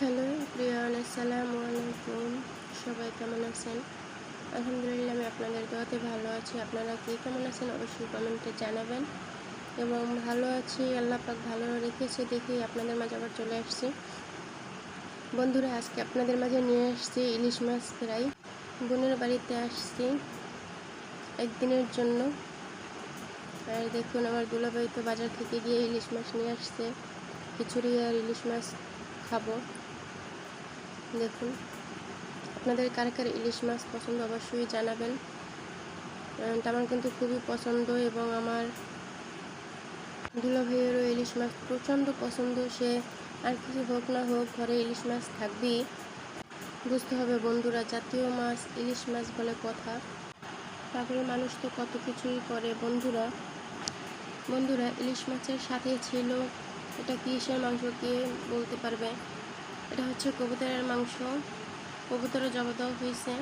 Hello Priyan আসসালামু আলাইকুম। সবাই কেমন আছেন? আলহামদুলিল্লাহ আমি আপনাদের দোয়াতে ভালো আছি। আপনারা কে কেমন আছেন অবশ্যই কমেন্টে জানাবেন। এবং ভালো আছি, আল্লাহ পাক ভালো রেখেছে দেখি আপনাদের মাঝে আবার চলে আসছি। বন্ধুরা, আজকে আপনাদের মাঝে নিয়ে আসছি ইলিশ মাছ ফ্রাই। বোনের বাড়িতে আসছি একদিনের জন্য। আর দেখুন, আমার দুলাভাই তো বাজার থেকে গিয়ে ইলিশ মাছ নিয়ে আসছে। খিচুড়ি আর ইলিশ মাছ খাব। দেখুন, আপনাদের কার কার ইলিশ মাছ পছন্দ অবশ্যই জানাবেন। আমার কিন্তু খুবই পছন্দ এবং আমার দুলা ভাইয়েরও ইলিশ মাছ প্রচণ্ড পছন্দ। সে আর কিছু হোক না হোক, ঘরে ইলিশ মাছ থাকবেই। বুঝতে হবে বন্ধুরা, জাতীয় মাছ, ইলিশ মাছ বলে কথা। তারপরে মানুষ তো কত কিছুই করে বন্ধুরা। বন্ধুরা, ইলিশ মাছের সাথে ছিল, এটা কিসের মাংস কে বলতে পারবে? এটা হচ্ছে কবুতরের মাংস। কবুতরের জবা দেওয়া হয়েছে।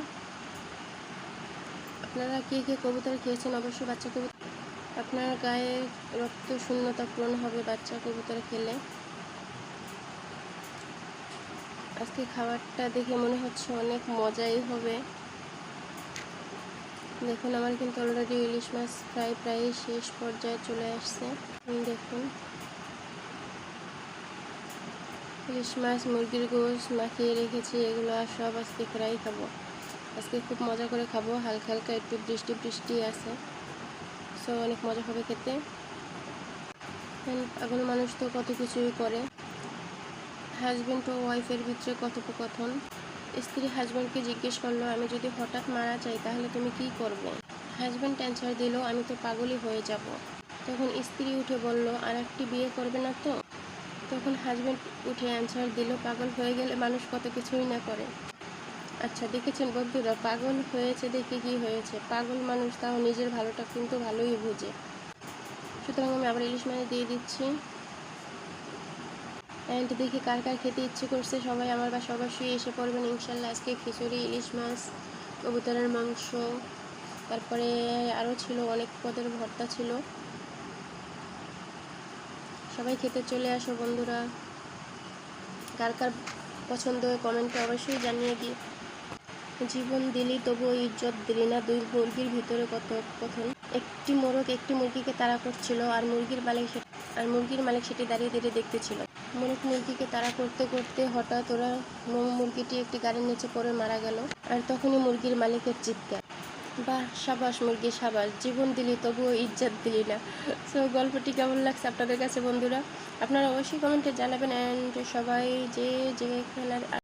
আপনারা কে কে কবুতর খেয়েছেন অবশ্যই বাচ্চা কবুতর আপনার গায়ে রক্ত শূন্যতা পূরণ হবে বাচ্চা কবুতর খেলে। আজকে খাবারটা দেখে মনে হচ্ছে অনেক মজাই হবে। দেখুন, আমার কিন্তু অলরেডি ইলিশ মাছ প্রায় প্রায় শেষ পর্যায়ে চলে আসছে। দেখুন। ইলিশ মাছ মুরগির গোশ, মাখিয়ে রেখেছি, এগুলো আর সব আজকে ফ্রাই খাব। আজকে খুব মজা করে খাব, হালকা হালকা একটু বৃষ্টি বৃষ্টি আছে। সো অনেক মজা হবে খেতে। এখন মানুষ তো কত কিছুই করে। হাজব্যান্ড ও ওয়াইফের ভিতরে কথোপকথন। স্ত্রী হাজব্যান্ডকে জিজ্ঞেস করল, আমি যদি হঠাৎ মারা যাই, তাহলে তুমি কি করবে? হাজব্যান্ড অ্যান্সার দিল, আমি তো পাগলই হয়ে যাব। তখন স্ত্রী উঠে বলল আর একটি বিয়ে করবে না তো? তখন হাজব্যান্ড উঠে অ্যান্সার দিল, পাগল হয়ে গেলে মানুষ কত কিছুই না করে। আচ্ছা দেখেছেন বন্ধুরা, পাগল হয়েছে দেখে কি হয়েছে? পাগল মানুষ তাও নিজের ভালোটা কিন্তু ভালোই বুঝে। সুতরাং আমি আবার ইলিশ মাছ দিয়ে দিচ্ছি। অ্যান্ড দেখি কার কার খেতে ইচ্ছে করছে। সবাই আমার বাসা অবশ্যই এসে পড়বেন। ইনশাল্লাহ আজকে খিচুড়ি, ইলিশ মাছ, কবুতরের মাংস, তারপরে আরও ছিল অনেক পদের ভর্তা ছিল। সবাই খেতে চলে আসো বন্ধুরা। কার কার পছন্দ হয় কমেন্টে অবশ্যই জানিয়ে দিই জীবন দিলি তবু ইজ্জত দিলি না, দুই মুরগির ভিতরে কত কথন? একটি মোরগ একটি মুরগিকে তাড়া করছিল আর মুরগির মালিক আর মুরগির মালিক সেটি দাঁড়িয়ে দাঁড়িয়ে দেখতেছিল। মোরগ মুরগিকে তাড়া করতে করতে হঠাৎ ওরা মুরগিটি একটি গাড়ির নিচে পড়ে মারা গেল। আর তখনই মুরগির মালিকের চিৎকার। বাহ, সাবাস মুরগি, সাবাস। জীবন দিলি, তবুও ইজ্জাত দিলি না। সো গল্পটি কেমন লাগছে আপনাদের কাছে বন্ধুরা? আপনারা অবশ্যই কমেন্টে জানাবেন। অ্যান্ড সবাই যে যেখানে